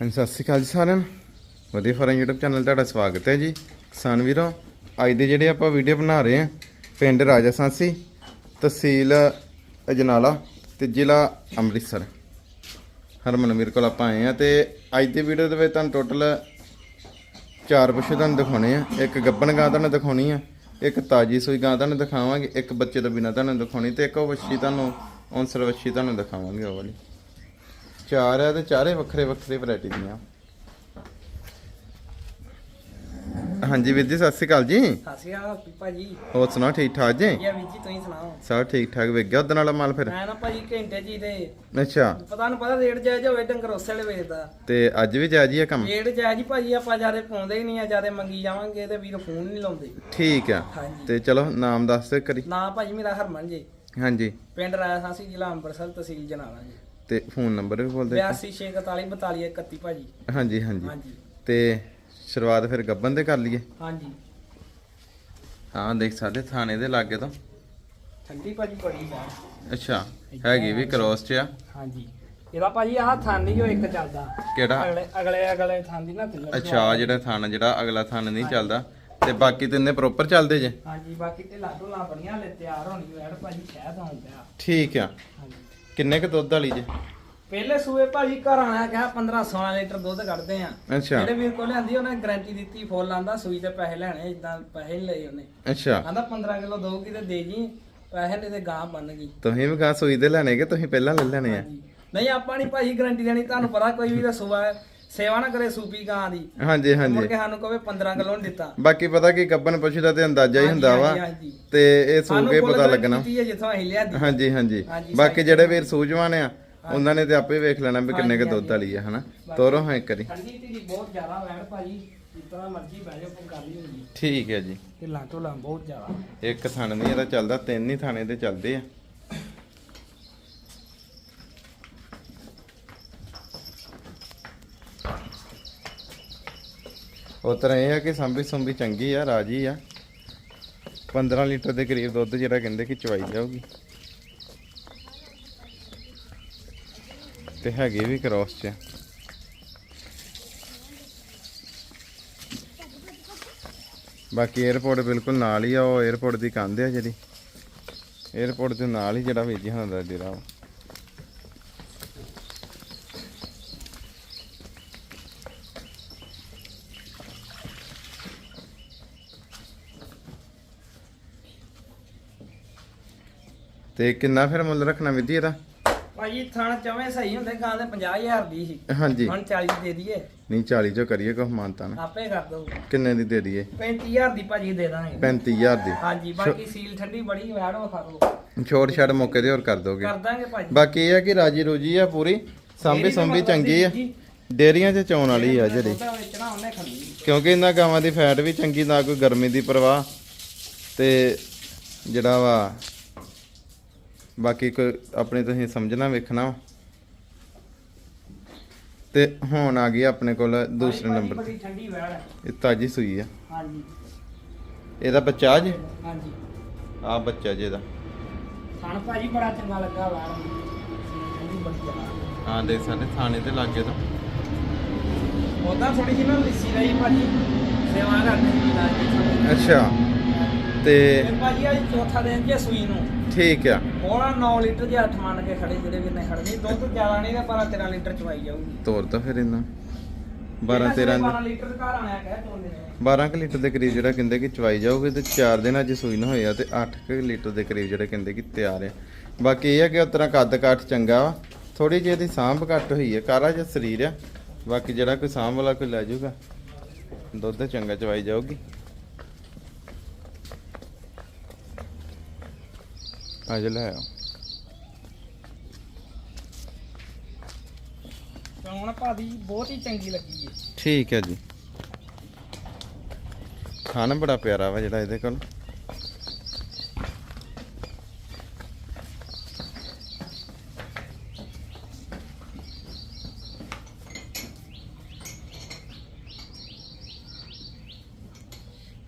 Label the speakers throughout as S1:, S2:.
S1: ਹਾਂਜੀ, ਸਤਿ ਸ਼੍ਰੀ ਅਕਾਲ ਜੀ ਸਾਰਿਆਂ ਨੂੰ। ਵਧੀਆ ਫਾਰਮ YouTube ਚੈਨਲ ਤੁਹਾਡਾ ਸਵਾਗਤ ਹੈ ਜੀ। ਕਿਸਾਨ ਵੀਰੋ, ਅੱਜ ਦੇ ਜਿਹੜੇ ਆਪਾਂ ਵੀਡੀਓ ਬਣਾ ਰਹੇ ਹਾਂ, ਪਿੰਡ ਰਾਜਾ ਸਾਂਸੀ, ਤਹਿਸੀਲ ਅਜਨਾਲਾ ਤੇ ਜ਼ਿਲ੍ਹਾ ਅੰਮ੍ਰਿਤਸਰ। ਹਰਮਨ ਵੀਰ ਕੋਲ ਆਪਾਂ ਆਏ ਆ ਤੇ ਅੱਜ ਦੀ ਵੀਡੀਓ ਦੇ ਵਿੱਚ ਤੁਹਾਨੂੰ ਟੋਟਲ ਚਾਰ ਪਸ਼ੂ ਤੁਹਾਨੂੰ ਦਿਖਾਉਣੇ ਆ। ਇੱਕ ਗੱਬਣ ਗਾਂ ਤੁਹਾਨੂੰ ਦਿਖਾਉਣੀ ਆ, ਇੱਕ ਤਾਜੀ ਸੂਈ ਗਾਂ ਤੁਹਾਨੂੰ ਦਿਖਾਵਾਂਗੇ, ਇੱਕ ਬੱਚੇ ਤੋਂ ਬਿਨਾਂ ਤੁਹਾਨੂੰ ਦਿਖਾਉਣੀ ਤੇ ਇੱਕ ਉਹ ਵੱਛੀ ਤੁਹਾਨੂੰ ਔਨਸਰ ਵੱਛੀ ਤੁਹਾਨੂੰ ਦਿਖਾਵਾਂਗੇ ਉਹ ਵਾਲੀ। ਚਾਰ ਆ ਤੇ ਚਾਰੇ ਵੱਖਰੇ ਵੱਖਰੇ ਵੈਰਾਈਟੀ ਦੀਆਂ। ਹਾਂਜੀ ਵੀਰ ਜੀ ਸਤਿ ਸ਼੍ਰੀ ਅਕਾਲ ਜੀ।
S2: ਸਤਿ ਸ਼੍ਰੀ ਅਕਾਲ ਭਾਜੀ
S1: ਹੋਰ ਠੀਕ ਠਾਕ ਜੀ?
S2: ਵੀਰ ਜੀ ਤੁਸੀਂ ਸੁਣਾਓ?
S1: ਸਭ ਠੀਕ ਠਾਕ ਵੇਖ ਗਿਆ ਉਹਦੇ ਨਾਲ ਮਾਲ ਫਿਰ?
S2: ਮੈਂ ਨਾ ਭਾਜੀ ਘੰਟੇ ਜੀ ਤੇ
S1: ਅੱਛਾ।
S2: ਪਤਾ ਨੂੰ ਪਤਾ ਰੇਟ ਜਾਇਜ਼ ਹੋਵੇ ਡੰਗਰ ਉਸੇ ਵੇਲੇ ਵੇਚਦਾ
S1: ਤੇ ਅੱਜ ਵੀ ਜਾਇਜ਼ ਹੀ ਆ ਕੰਮ?
S2: ਰੇਟ ਜਾਇਜ਼ ਹੀ ਭਾਜੀ ਆਪਾਂ ਜਿਆਦੇ ਪਾਉਂਦੇ ਹੀ ਨਹੀਂ ਆ ਜਿਆਦੇ ਮੰਗੀ ਜਾਵਾਂਗੇ ਤੇ ਵੀਰ ਫੋਨ ਨਹੀਂ ਲਾਉਂਦੇ।
S1: ਠੀਕ ਆ।
S2: ਹਾਂਜੀ।
S1: ਤੇ ਚਲੋ ਨਾਮ ਦੱਸ ਦੇ ਕਰੀ
S2: ਨਾ ਭਾਜੀ ਮੇਰਾ ਹਰਮਨ ਜੀ।
S1: ਹਾਂਜੀ।
S2: ਪਿੰਡ ਰਾਇਆ ਸਾਸੀ ਜ਼ਿਲ੍ਹਾ ਅੰਮ੍ਰਿਤਸਰ ਤਹਿਸੀਲ ਜਨਾਲਾ ਜੀ।
S1: ਤੇ ਫੋਨ ਨੰਬਰ ਵੀ ਬੋਲ ਦੇ
S2: 82 641 31 ਭਾਜੀ।
S1: ਹਾਂਜੀ ਹਾਂਜੀ। ਤੇ ਸ਼ੁਰੂਆਤ ਫਿਰ ਗੱਬਨ ਦੇ ਕਰ ਲਈਏ।
S2: ਹਾਂਜੀ।
S1: ਹਾਂ ਦੇਖ ਸਕਦੇ ਥਾਣੇ ਦੇ ਲਾਗੇ ਤੋਂ।
S2: ਠੰਡੀ ਭਾਜੀ ਬੜੀ ਆ।
S1: ਅੱਛਾ ਹੈਗੀ ਵੀ ਕ੍ਰੋਸ ਚ ਆ
S2: ਹਾਂਜੀ। ਇਹਦਾ ਭਾਜੀ ਆਹ ਥਾਨੀ ਜੋ ਇੱਕ ਚੱਲਦਾ।
S1: ਕਿਹੜਾ?
S2: ਅਗਲੇ ਅਗਲੇ ਅਗਲੇ ਥਾਨੀ ਨਾ ਤਿੰਨ
S1: ਅੱਛਾ ਆਹ ਜਿਹੜਾ ਥਾਣਾ ਜਿਹੜਾ ਅਗਲਾ ਥਾਣਾ ਨਹੀਂ ਚੱਲਦਾ। ਤੇ ਬਾਕੀ ਤਿੰਨੇ ਪ੍ਰੋਪਰ ਚੱਲਦੇ ਜੇ?
S2: ਹਾਂਜੀ ਬਾਕੀ ਤੇ ਲਾਡੋ ਲਾ ਬਣੀਆਂ ਲੈ ਤਿਆਰ ਹੋਣੀ ਵੈੜ ਭਾਜੀ ਸ਼ਹਿਦ ਆਉਂ ਪਿਆ
S1: ਠੀਕ ਆ।
S2: ਹਾਂਜੀ।
S1: ਕਿੰਨੇ ਕ ਦੁੱਧ ਵਾਲੀ ਜੇ?
S2: ਪਹਿਲੇ ਸੂਏ ਭਾਜੀ ਘਰ ਆਇਆ ਕਿਹਾ 15 16 ਲੀਟਰ ਦੁੱਧ ਕੱਢਦੇ ਆ।
S1: ਅੱਛਾ।
S2: ਜਿਹੜੇ ਵੀਰ ਕੋਲ ਲਿਆਂਦੀ ਉਹਨੇ ਗਾਰੰਟੀ ਦਿੱਤੀ ਫੁੱਲ ਆਂਦਾ ਸੂਈ ਤੇ ਪੈਸੇ ਲੈਣੇ ਇਦਾਂ ਪੈਸੇ ਨਹੀਂ ਲਏ ਉਹਨੇ।
S1: ਅੱਛਾ।
S2: ਆਂਦਾ 15 ਕਿਲੋ ਦਊਗੀ ਤੇ ਦੇ ਜੀ ਪੈਸੇ ਨਹੀਂ ਤੇ ਗਾਂ ਬਣ ਗਈ।
S1: ਤੁਸੀਂ ਵੀ ਗਾਂ ਸੂਈ ਦੇ ਲੈਣੇ ਕਿ ਤੁਸੀਂ ਪਹਿਲਾਂ ਲੈ ਲੈਣੇ ਆ?
S2: ਨਹੀਂ ਆਪਾਂ ਨਹੀਂ ਭਾਜੀ ਗਾਰੰਟੀ ਦੇਣੀ ਤੁਹਾਨੂੰ ਪਤਾ ਕੋਈ ਵੀ ਦੱਸੂਗਾ ਸੇਵਾ ਨਾ ਕਰੇ ਸੂਪੀ ਗਾਂ ਦੀ।
S1: ਹਾਂਜੀ
S2: ਮੁੜ
S1: ਹਾਂਜੀ
S2: ਕੇ ਸਾਨੂੰ ਕਹੇ 15 ਕਿਲੋ ਨਹੀਂ ਦਿੱਤਾ।
S1: ਬਾਕੀ ਪਤਾ ਕੀ ਗੱਬਨ ਪਸ਼ੂ ਦਾ ਤੇ ਅੰਦਾਜ਼ਾ ਹੀ ਹੁੰਦਾ ਵਾ
S2: ਹਾਂਜੀ, ਹਾਂਜੀ।
S1: ਤੇ ਇਹ ਸੂ ਕੇ ਪਤਾ ਲੱਗਣਾ।
S2: ਹੈ ਜਿੱਥੋਂ ਅਸੀਂ ਲਿਆਂਦੀ
S1: ਹਾਂਜੀ ਹਾਂਜੀ।
S2: ਹਾਂਜੀ,
S1: ਬਾਕੀ ਜਿਹੜੇ ਵੀਰ ਸੂਝਵਾਨ ਆ ਉਹਨਾਂ ਨੇ ਤੇ ਆਪੇ ਵੇਖ ਲੈਣਾ ਵੀ ਕਿੰਨੇ ਕ
S2: ਹਾਂਜੀ,
S1: ਦੁੱਧ ਵਾਲੀ ਆ ਹਨਾ? ਤੋਰੋ ਹਾਂ ਇੱਕ ਕਰੀ
S2: ਠੰਡੀ ਢੀਲੀ ਬਹੁਤ ਜ਼ਿਆਦਾ ਵੈਣ ਭਾਜੀ ਤਰ੍ਹਾਂ ਮਰਜ਼ੀ ਬਹਿ ਜਾਓ ਕੋਈ ਗੱਲ ਨਹੀਂ ਹੁੰਦੀ
S1: ਠੀਕ ਹੈ ਜੀ।
S2: ਢਿੱਲਾਂ ਢੋਲਾਂ ਬਹੁਤ ਜ਼ਿਆਦਾ।
S1: ਇੱਕ ਥਣ ਨਹੀਂ ਇਹਦਾ ਚੱਲਦਾ ਤਿੰਨ ਹੀ ਥਾਣੇ ਤੇ ਚੱਲਦੇ ਆ। ਉਤਰ ਇਹ ਆ ਕਿ ਸੰਭੀ ਸੰਭੀ ਚੰਗੀ ਆ, ਰਾਜੀ ਆ। 15 ਲੀਟਰ ਦੇ ਕਰੀਬ ਦੁੱਧ ਜਿਹੜਾ ਕਹਿੰਦੇ ਕਿ ਚਵਾਈ ਜਾਊਗੀ। ਤੇ ਹੈਗੇ ਵੀ ਕ੍ਰੋਸ ਚ। ਬਾਕੀ 에어ਪੋਰਟ ਬਿਲਕੁਲ ਨਾਲ ਹੀ ਆ, ਉਹ 에어ਪੋਰਟ ਦੀ ਕੰਧ ਆ ਜਿਹੜੀ। 에어ਪੋਰਟ ਦੇ ਨਾਲ ਹੀ ਜਿਹੜਾ ਵੇਜੀ ਹੁੰਦਾ ਜਿਹੜਾ ਉਹ ਤੇ ਕਿੰਨਾ ਫਿਰ ਮੁੱਲ ਰੱਖਣਾ ਜੀ ਇਹਦਾ?
S2: ਭਾਜੀ ਥਣ ਚਵੇਂ ਸਹੀ ਹੁੰਦੇ ਗਾਂ ਦੇ 50000 ਦੀ ਸੀ।
S1: ਹਾਂਜੀ।
S2: ਹੁਣ 40 ਦੇ ਦਈਏ।
S1: ਨਹੀਂ 40 ਚੋਂ ਕਰੀਏ ਕੁਛ ਮਾਨਤਾ ਨਾ।
S2: ਆਪੇ ਕਰ ਦੋ।
S1: ਕਿੰਨੇ ਦੀ ਦੇ ਦਈਏ?
S2: 35000 ਦੀ ਭਾਜੀ ਦੇ ਦਾਂਗੇ।
S1: 35000 ਦੀ।
S2: ਹਾਂਜੀ ਬਾਕੀ ਸੀਲ ਠੰਡੀ ਬੜੀ ਵੈੜ ਵਿਖਾ ਦੋ
S1: ਛੋਟ ਛਾੜ ਮੌਕੇ ਤੇ ਹੋਰ ਕਰ ਦੋਗੇ।
S2: ਕਰ ਦਾਂਗੇ ਭਾਜੀ।
S1: ਬਾਕੀ ਇਹ ਆ ਕਿ ਰਾਜੀ ਰੋਜੀ ਆ ਪੂਰੀ। ਸਾਂਭੀ ਸੰਭੀ ਚੰਗੀ ਆ। ਡੇਰੀਆਂ 'ਚ ਚੌਣ ਵਾਲੀ ਆ ਜਿਹੜੀ। ਕਿਉਂਕਿ ਇਹਨਾਂ ਗਾਵਾਂ ਦੀ ਫੈਟ ਵੀ ਚੰਗੀ ਨਾ ਕੋਈ ਗਰਮੀ ਦੀ ਪਰਵਾਹ। ਤੇ ਜਿਹੜਾ ਵਾ ਬਾਕੀ ਕੋਈ ਆਪਣੇ ਤੁਸੀਂ ਸਮਝਣਾ ਵੇਖਣਾ। ਤੇ ਹੁਣ ਆ ਗਈ ਆਪਣੇ ਕੋਲ ਦੂਸਰੇ ਨੰਬਰ ਤੇ।
S2: ਠੰਡੀ ਹੈ।
S1: ਇਹ ਤਾਜੀ ਸੂਈ ਆ।
S2: ਹਾਂਜੀ।
S1: ਇਹਦਾ ਬੱਚਾ ਜੇ
S2: ਹਾਂਜੀ।
S1: ਆ ਬੱਚਾ ਜੇ ਦਾ
S2: ਸਾਨੂੰ ਭਾਜੀ ਬੜਾ ਚੰਗਾ ਲੱਗਾ ਵੈੜ ਠੰਡੀ ਬੜੀ ਜ਼ਿਆਦਾ
S1: ਹਾਂ ਦੇ ਸਾਡੇ ਥਾਣੇ ਤੇ ਲੱਗੇ ਤਾਂ।
S2: ਉਹਦਾ ਥੋੜੀ ਜਿਹੀ ਨਾ ਲਿੱਸੀ ਰਹੀ ਭਾਜੀ। ਸੇਵਾ ਕਰਦੇ ਸੀ ਨਾ
S1: ਅੱਛਾ। ਤੇ
S2: ਤੇ ਭਾਜੀ ਅੱਜ ਚੌਥਾ ਦਿਨ ਜੇ ਸੂਈ ਨੂੰ।
S1: ਠੀਕ ਆ।
S2: ਹੋਣਾ 9 ਲੀਟਰ ਜੇ 8 ਮੰਨ ਕੇ ਖੜੇ ਜਿਹੜੇ ਵੀ ਨੇ ਖੜਨੀ ਦੁੱਧ ਜ਼ਿਆਦਾ ਨਹੀਂ ਤੇ ਪਰ 13 ਲੀਟਰ ਚਵਾਈ ਜਾਊਗੀ।
S1: ਤੋਰ ਤਾਂ ਫਿਰ ਇਹਨਾਂ। 12 13
S2: 12 ਲੀਟਰ ਘਰ ਆਣਿਆ ਕਹਿ ਚੋਂਦੇ ਨੇ
S1: 12 ਕੁ ਲੀਟਰ ਦੇ ਕਰੀਬ ਜਿਹੜਾ ਕਹਿੰਦੇ ਕਿ ਚਵਾਈ ਜਾਊਗੀ ਤੇ 4 ਦਿਨ ਅੱਜ ਸੂਈ ਨਾ ਹੋਇਆ ਤੇ 8 ਕੁ ਲੀਟਰ ਦੇ ਕਰੀਬ ਜਿਹੜਾ ਕਹਿੰਦੇ ਕਿ ਤਿਆਰ ਆ। ਬਾਕੀ ਇਹ ਆ ਕਿ ਉਤਰਾ ਕੱਦ ਕਾਠ ਚੰਗਾ ਵਾ। ਥੋੜੀ ਜਿਹੀ ਇਹਦੀ ਸਾਂਭ ਘੱਟ ਹੋਈ ਹੈ ਕਾਰਾ ਜਿਹਾ ਸਰੀਰ ਆ। ਬਾਕੀ ਜਿਹੜਾ ਕੋਈ ਸਾਂਭ ਵਾਲਾ ਕੋਈ ਲੈ ਜਾਊਗਾ ਦੁੱਧ ਚੰਗਾ ਚਵਾਈ ਜਾਊਗੀ। ਅੱਜ ਲੈ
S2: ਹੁਣ ਭਾਜੀ ਬਹੁਤ ਹੀ ਚੰਗੀ ਲੱਗੀ ਏ।
S1: ਠੀਕ ਹੈ ਜੀ। ਖਾਣਾ ਬੜਾ ਪਿਆਰਾ ਵਾ ਜਿਹੜਾ ਇਹਦੇ ਕੋਲ।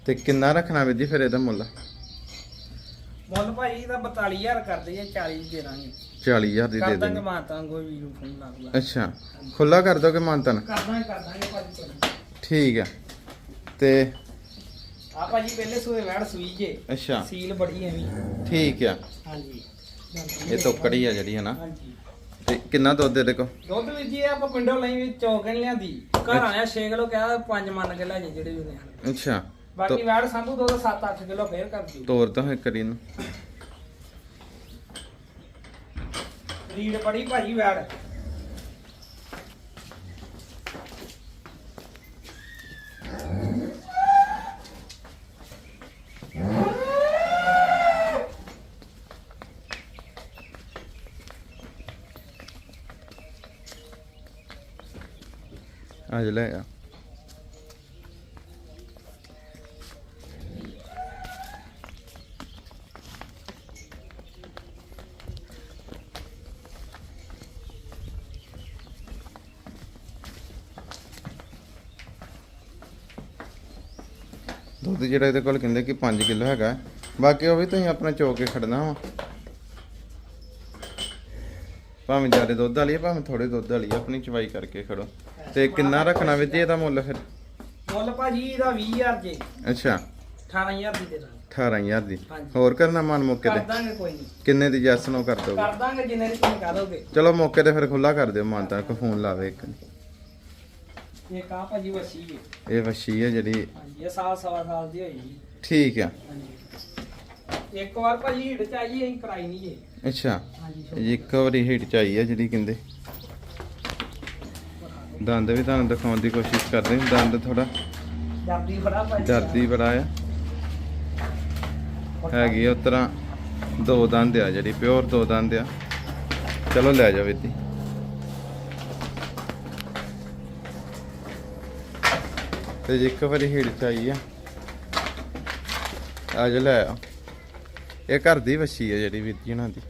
S1: ਤੇ ਕਿੰਨਾ ਰੱਖਣਾ ਵੀਰ ਜੀ ਫਿਰ ਇਹਦਾ ਮੁੱਲ?
S2: ਦਾ 42000 ਕਰਦੇ ਜੇ 40 ਦੇ ਦਾਂਗੇ।
S1: 40000 ਦੀ ਦੇ
S2: ਕਰ ਦਾਂਗੇ
S1: ਦੇਣੀ
S2: ਮਾਤਾ ਕੋਈ ਵੀ ਨੂੰ ਫੋਨ ਲਾ ਲਾ।
S1: ਅੱਛਾ ਖੁੱਲਾ ਕਰ ਦੋਗੇ ਮਾਨਤਨ
S2: ਕਰ ਦਾਂਗੇ ਕਰ ਦਾਂਗੇ ਭਾਜੀ ਕੋਈ
S1: ਠੀਕ ਆ। ਤੇ
S2: ਆ ਭਾਜੀ ਪਹਿਲੇ ਸੂਏ ਵੜ ਸੂਈ ਜੇ।
S1: ਅੱਛਾ।
S2: ਸੀਲ ਬੜੀ ਐਵੇਂ
S1: ਠੀਕ ਆ।
S2: ਹਾਂਜੀ।
S1: ਇਹ ਤੋਕੜੀ ਆ ਜਿਹੜੀ ਹਨਾ?
S2: ਹਾਂਜੀ।
S1: ਤੇ ਕਿੰਨਾ ਦੁੱਧ ਦੇ ਦੇਖੋ
S2: ਦੁੱਧ ਵੀ ਜੀ ਆਪਾਂ ਪਿੰਡੋਂ ਲਈ ਵੀ ਚੌਕਣ ਲਿਆਂਦੀ। ਘਰ ਆਇਆ 6 ਕਿਲੋ ਕਿਹਾ 5 ਮੰਨ ਕੇ ਲੈ ਜੇ ਜਿਹੜੇ ਵੀ ਨੇ।
S1: ਅੱਛਾ।
S2: ਬਾਕੀ ਵੜ ਸੰਭੂ ਦੁੱਧ 7-8 ਕਿਲੋ ਫੇਰ ਕਰ ਦਿਓ
S1: ਤੋਰ ਤਾਂ ਇੱਕ ਵਾਰੀ ਨੂੰ।
S2: ਰੀੜ ਬੜੀ ਭਾਜੀ ਵੜ।
S1: ਅੱਜ ਲੈ ਆ। ਦੁੱਧ ਜਿਹੜਾ ਇਹਦੇ ਕੋਲ ਕਹਿੰਦੇ ਕਿ 5 ਕਿਲੋ ਹੈਗਾ। ਬਾਕੀ ਉਹ ਵੀ ਤੁਸੀਂ ਆਪਣਾ ਚੋ ਕੇ ਖੜਨਾ ਵਾ। ਭਾਵੇਂ ਜ਼ਿਆਦਾ ਦੁੱਧ ਵਾਲੀ ਹੈ ਭਾਵੇਂ ਥੋੜੇ ਦੁੱਧ ਵਾਲੀ ਹੈ ਆਪਣੀ ਚਵਾਈ ਕਰਕੇ ਖੜੋ। ਤੇ ਕਿੰਨਾ ਰੱਖਣਾ ਵਿੱਚ ਇਹਦਾ ਮੁੱਲ ਫਿਰ?
S2: ਮੁੱਲ ਭਾਜੀ ਇਹਦਾ 20000 ਜੇ।
S1: ਅੱਛਾ।
S2: 18000 ਦੀ ਦੇ ਦਾਂਗੇ
S1: 18000 ਦੀ। ਹੋਰ ਕਰਨਾ ਮਨ ਮੌਕੇ ਤੇ?
S2: ਦਾਂਗੇ ਕੋਈ ਨਹੀਂ
S1: ਕਿੰਨੇ ਦੀ ਜੈਸ ਨੂੰ ਕਰ ਦੋਗੇ?
S2: ਕਰ ਦਾਂਗੇ ਜਿੰਨੇ ਦੀ ਤੁਸੀਂ ਕਹ ਦੋਗੇ
S1: ਚਲੋ ਮੌਕੇ ਤੇ ਫਿਰ ਖੁੱਲਾ ਕਰ ਦਿਓ ਮਾਨਤਾ ਕੋ ਫੋਨ ਲਾਵੇ ਇੱਕ।
S2: ਇਹ ਕਾ ਭਾਜੀ ਵਸੀ ਹੈ
S1: ਇਹ ਵਸ਼ੀ ਹੈ ਜਿਹੜੀ।
S2: ਹਾਂਜੀ ਇਹ ਸਾਲ ਸਵਾ ਸਾਲ ਦੀ ਹੋਈ ਜੀ।
S1: ਠੀਕ ਆ।
S2: ਹਾਂਜੀ। ਇੱਕ ਵਾਰ ਭਾਜੀ ਹੀਟ ਚ ਆਈ ਅਸੀਂ ਕਰਾਈ ਨਹੀਂ ਜੇ
S1: ਅੱਛਾ।
S2: ਹਾਂਜੀ
S1: ਇਹ ਇੱਕ ਵਾਰੀ ਹੀਟ ਚ ਆਈ ਜਿਹੜੀ ਕਹਿੰਦੇ। ਦੰਦ ਵੀ ਤੁਹਾਨੂੰ ਦਿਖਾਉਣ ਦੀ ਕੋਸ਼ਿਸ਼ ਕਰਦੇ ਹਾਂ। ਦੰਦ ਥੋੜਾ
S2: ਜਰਦੀ ਬੜਾ ਭਾਜੀ
S1: ਦਰਦੀ ਬੜਾ ਆ। ਹੈਗੀ ਆ ਉਸ ਤਰ੍ਹਾਂ ਦੋ ਦੰਦ ਆ ਜਿਹੜੀ ਪਿਓਰ ਦੋ ਦੰਦ ਆ। ਚਲੋ ਲੈ ਜਾਓ ਇੱਥੇ ਤੇ ਜੇ ਇੱਕ ਵਾਰੀ ਹੀੜ ਚਾਹੀ ਆ ਅੱਜ ਲੈ ਆ। ਇਹ ਘਰ ਦੀ ਵੱਛੀ ਆ ਜਿਹੜੀ ਵੀਰ ਜੀ ਉਹਨਾਂ ਦੀ।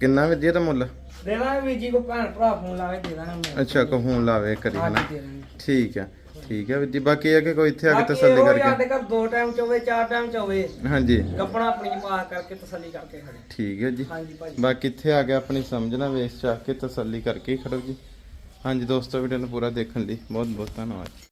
S1: ਕਿੰਨਾ ਵੀਰ ਦਾ ਮੁੱਲ?
S2: ਦੇ ਦਾਂਗੇ ਵੀਰ ਜੀ ਕੋ ਭੈਣ ਭਰਾ ਫੋਨ ਲਾਵੇ ਦੇ ਦਾਂਗੇ ਮੈਂ।
S1: ਅੱਛਾ ਕੋ ਫੋਨ ਲਾਵੇ ਕਰੀ
S2: ਦਾਂਗੇ
S1: ਠੀਕ ਆ ਠੀਕ ਆ ਵੀਰ ਜੀ ਬਾਕੀ ਇਹ ਆ ਕਿ ਕੋਈ ਇੱਥੇ ਆ ਕੇ ਤਸੱਲੀ ਕਰਕੇ।
S2: ਸਾਡੇ ਘਰ ਦੋ ਟਾਈਮ ਚ ਹੋਵੇ ਚਾਰ ਟਾਈਮ ਚ ਹੋਵੇ।
S1: ਹਾਂਜੀ।
S2: ਗੱਪਣਾ ਆਪਣੀ ਮਾਰ ਕਰਕੇ ਤਸੱਲੀ ਕਰਕੇ ਖੜੇ।
S1: ਠੀਕ ਹੈ ਜੀ।
S2: ਹਾਂਜੀ
S1: ਬਾਕੀ ਇੱਥੇ ਆ ਕੇ ਆਪਣੀ ਸਮਝਣਾ ਵੇਖ ਚਾਹ ਕੇ ਤਸੱਲੀ ਕਰਕੇ ਹੀ ਖੜੋ ਜੀ। ਹਾਂਜੀ ਦੋਸਤੋ ਵੀਡੀਓ ਨੂੰ ਪੂਰਾ ਦੇਖਣ ਲਈ ਬਹੁਤ ਬਹੁਤ ਧੰਨਵਾਦ।